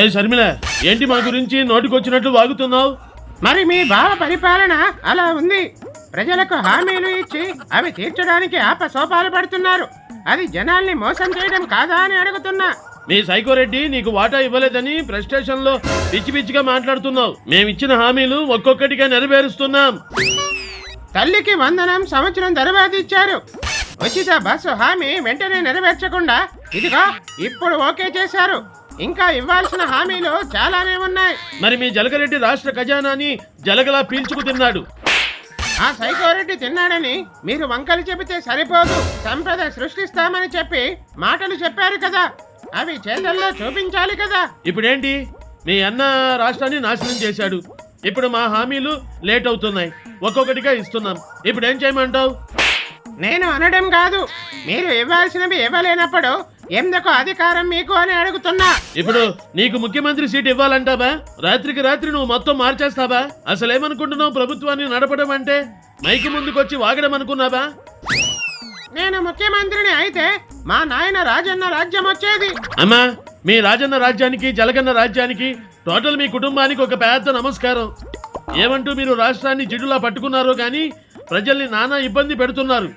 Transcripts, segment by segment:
ఏ శర్మిల ఏంటి మా గురించి నోటికొచ్చినట్లు వాగుతున్నావు? మరి మీ భావ పరిపాలన అలా ఉంది. ప్రజలకు హామీలు ఇచ్చి అవి తీర్చడానికి ఆపసోపాలు పడుతున్నారు. అది జనాల్ని మోసం చేయడం కాదా అని అడుగుతున్నా. మీ సైకోరెడ్డి నీకు వాటా ఇవ్వలేదని ప్రెస్టేషన్లో పిచ్చి పిచ్చిగా మాట్లాడుతున్నావు. మేమిచ్చిన హామీలు ఒక్కొక్కటిగా నెరవేరుస్తున్నాం. తల్లికి వందనం సంవత్సరం తర్వాత ఇచ్చారు. ఉచిత బస్సు హామీ వెంటనే నెరవేర్చకుండా ఇదిగో ఇప్పుడు ఓకే చేశారు. ఇంకా ఇవ్వాల్సిన హామీలు చాలానే ఉన్నాయి. మరి మీ జలగరెడ్డి రాష్ట్ర ఖజానాని జలగలా పీల్చుకు తిన్నాడు. ఆ సైకోరెడ్డి తిన్నాడని మీరు వంకలు చెబితే సరిపోదు. సంపద సృష్టిస్తామని చెప్పి మాటలు చెప్పారు కదా. అవి చేతల్లో చూపించాలి కదా. ఇప్పుడేంటి? మీ అన్న రాష్ట్రాన్ని నాశనం చేశాడు. ఇప్పుడు మా హామీలు లేట్ అవుతున్నాయి. ఒక్కొక్కటిగా ఇస్తున్నాం. ఇప్పుడు ఏం చేయమంటావు? నేను అనడం కాదు. మీరు ఇవ్వాల్సినవి ఇవ్వలేనప్పుడు ఎందుకు అధికారం మీకు అని అడుగుతున్నా? ఇప్పుడు నీకు ముఖ్యమంత్రి సీట్ ఇవ్వాలంటావా? రాత్రికి రాత్రి నువ్వు మొత్తం మార్చేస్తావా? అసలేమనుకుంటున్నావు ప్రభుత్వాన్ని నడపడం అంటే? మైకి ముందుకొచ్చి వాగడం అనుకున్నావా? నేను ముఖ్యమంత్రిని అయితే మా నాయన రాజన్న రాజ్యం వచ్చేది. అమ్మా మీ రాజన్న రాజ్యానికి జలగన్న రాజ్యానికి టోటల్ మీ కుటుంబానికి ఒక పెద్ద నమస్కారం. ఏమంటూ మీరు రాష్ట్రాన్ని జిడ్డులా పట్టుకున్నారో కానీ ప్రజల్ని నానా ఇబ్బంది పెడుతున్నారు.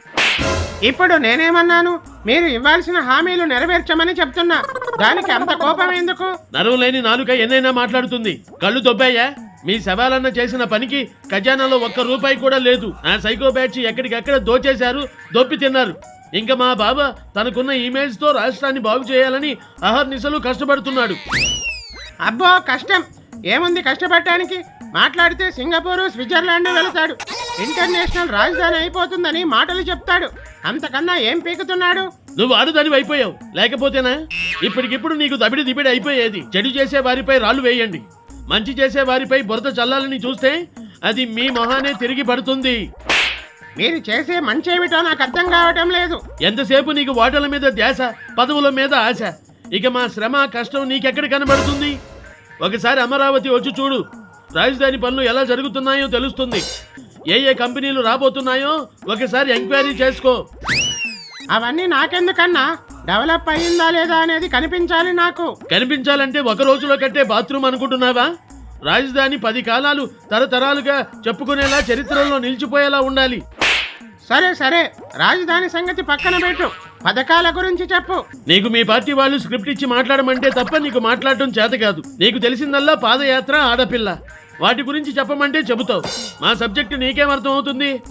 ఇప్పుడు నేనేమన్నాను? మీరు ఇవ్వాల్సిన హామీలు నెరవేర్చమని చెప్తున్నా. దానికి అంత కోపం ఎందుకు? నరం లేని నాలుక ఎన్నైనా మాట్లాడుతుంది. కళ్ళు దొబ్బాయా మీ శవాలన్న చేసిన పనికి ఖజానాలో ఒక్క రూపాయి కూడా లేదు. ఆ సైకో బ్యాచ్ ఎక్కడికెక్కడ దోచేశారు దొప్పి తిన్నారు. ఇంకా మా బాబా తనకున్న ఇమేజ్తో రాష్ట్రాన్ని బాగు చేయాలని అహర్నిశలు కష్టపడుతున్నాడు. అబ్బో కష్టం. ఏముంది కష్టపడటానికి? మాట్లాడితే సింగపూర్ స్విట్జర్లాండ్ వెళతాడు. ఇంటర్నేషనల్ రాజధాని అయిపోతుందని మాటలు చెప్తాడు. అంతకన్నా ఏం పీకుతున్నాడు? నువ్వు ఆడుదాని అయిపోయావు. లేకపోతేనా? ఇప్పటికిప్పుడు నీకు దబిడి దిబిడి అయిపోయేది. చెడు చేసే వారిపై రాళ్ళు వేయండి. మంచి చేసే వారిపై బురద చల్లాలని చూస్తే అది మీ మొహానే తిరిగి పడుతుంది. మీరు చేసే మంచేమిటో నాకు అర్థం కావటం లేదు. ఎంతసేపు నీకు ఓటల మీద ధ్యాస పదవుల మీద ఆశ? ఇక మా శ్రమ కష్టం నీకెక్కడ కనబడుతుంది? ఒకసారి అమరావతి వచ్చి చూడు. రాజధాని పనులు ఎలా జరుగుతున్నాయో తెలుస్తుంది. ఏ ఏ కంపెనీలు రాబోతున్నాయో ఒకసారి ఎంక్వైరీ చేసుకో. అవన్నీ నాకెందుకన్నా? డెవలప్ అయ్యిందా లేదా అనేది కనిపించాలి నాకు. కనిపించాలంటే ఒక రోజులో కట్టే బాత్రూమ్ అనుకుంటున్నావా? రాజధాని పది కాలాలు తరతరాలుగా చెప్పుకునేలా చరిత్రలో నిలిచిపోయేలా ఉండాలి. సరే సరే. రాజధాని సంగతి పక్కన పెట్టు. పథకాల గురించి చెప్పు. నీకు మీ పార్టీ వాళ్ళు స్క్రిప్ట్ ఇచ్చి మాట్లాడమంటే తప్ప నీకు మాట్లాడటం చేత కాదు. నీకు తెలిసిందల్లా పాదయాత్ర ఆడపిల్ల. వాటి గురించి చెప్పమంటే చెబుతావు. మా సబ్జెక్టు నీకేం అర్థం అవుతుంది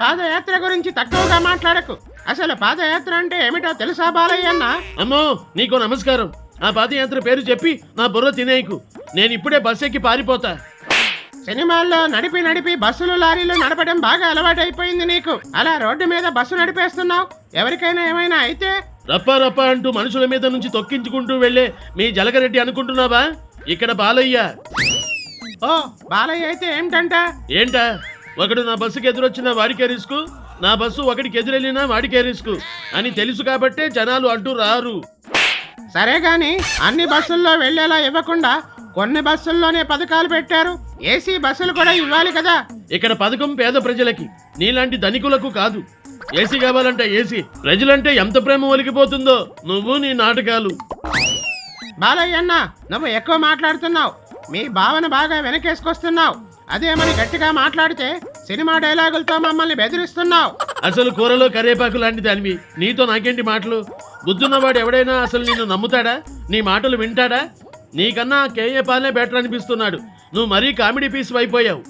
పాదయాత్ర గురించి తక్కువగా మాట్లాడకు. అసలు పాదయాత్ర అంటే ఏమిటో తెలుసా బాలయ్య అన్న అమ్మో నీకో నమస్కారం. ఆ పాదయాత్ర పేరు చెప్పి నా బుర్ర తినేయకు. నేను ఇప్పుడే బస్ ఎక్కి పారిపోతా. సినిమాల్లో నడిపి నడిపి బస్సులు లారీలు నడపడం బాగా అలవాటైపోయింది నీకు. అలా రోడ్డు మీద బస్సు నడిపేస్తున్నావు. ఎవరికైనా ఏమైనా అయితే? రప్ప రప్ప అంటూ మనుషుల మీద నుంచి తొక్కించుకుంటూ వెళ్ళే మీ జలగరెడ్డి అనుకుంటున్నావా? ఇక్కడ బాలయ్య. ఓ బాలయ్య అయితే ఏమిటంట? ఏంటా? ఒకడు నా బస్సుకి ఎదురొచ్చిన వాడికే రిస్క్ నా బస్సు ఒకడికి ఎదురెళ్ళినా వాడికే రిస్క్ అని తెలుసు కాబట్టే జనాలు అడ్డు రారు. సరే గాని అన్ని బస్సుల్లో వెళ్ళేలా ఇవ్వకుండా కొన్ని బస్సుల్లోనే పథకాలు పెట్టారు. ఏసీ బస్సులు కూడా ఇవ్వాలి కదా. ఇక్కడ పథకం పేద ప్రజలకి నీలాంటి ధనికులకు కాదు. ఏసీ కావాలంటే ఏసీ ప్రజలంటే ఎంత ప్రేమ ఒలికిపోతుందో నువ్వు నీ నాటకాలు. బాలయ్య అన్న నువ్వు ఎక్కువ మాట్లాడుతున్నావు. మీ భావన బాగా వెనకేసుకొస్తున్నావు. అదేమని గట్టిగా మాట్లాడితే సినిమా డైలాగులతో మమ్మల్ని బెదిరిస్తున్నావు. అసలు కూరలో కరేపాకు లాంటి దానివి నీతో నాకేంటి మాటలు? బుద్ధున్నవాడు ఎవడైనా అసలు నిన్ను నమ్ముతాడా? నీ మాటలు వింటాడా? నీకన్నా కేఏ పాలనే బెటర్ అనిపిస్తున్నాడు. నువ్వు మరీ కామెడీ పీస్ అయిపోయావు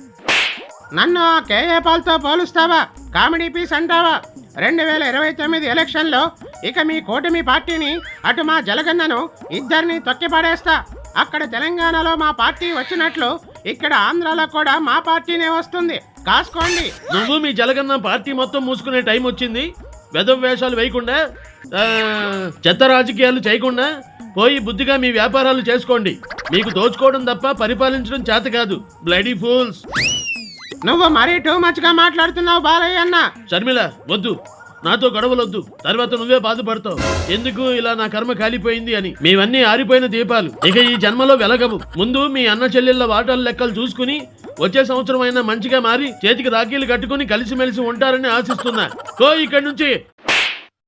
నన్ను ఆ కేఏ పాల్తో పోలుస్తావా? కామెడీ పీస్ అంటావా? రెండు వేల ఇరవై తొమ్మిది ఎలక్షన్లో ఇక మీ కూటమి పార్టీని అటు మా జలగన్నను ఇద్దరిని తొక్కిపడేస్తా అక్కడ తెలంగాణలో మా పార్టీ వచ్చినట్లు ఇక్కడ ఆంధ్రాలో కూడా మా పార్టీనే వస్తుంది. కాసుకోండి. నువ్వు మీ జలగన్న పార్టీ మొత్తం మూసుకునే టైం వచ్చింది. వెదవ వేషాలు వేయకుండా చెత్త రాజకీయాలు చేయకుండా పోయి బుద్ధిగా మీ వ్యాపారాలు చేసుకోండి. మీకు దోచుకోవడం తప్ప పరిపాలించడం చేత కాదు. బ్లడీ ఫూల్స్ నువ్వు మరీ టూ మచ్గా మాట్లాడుతున్నావు బాలయ్య అన్న. షర్మిల వద్దు. నాతో గొడవలొద్దు. తర్వాత నువ్వే బాధపడతావు. ఎందుకు ఇలా నా కర్మ కాలిపోయింది అని? మేవన్నీ ఆరిపోయిన దీపాలు. ఇక ఈ జన్మలో వెలగవు. ముందు మీ అన్న చెల్లెళ్ళ వాటాల లెక్కలు చూసుకుని వచ్చే సంవత్సరం అయినా మంచిగా మారి చేతికి రాఖీలు కట్టుకుని కలిసిమెలిసి ఉంటారని ఆశిస్తున్నా. కో ఇక్కడి నుంచి.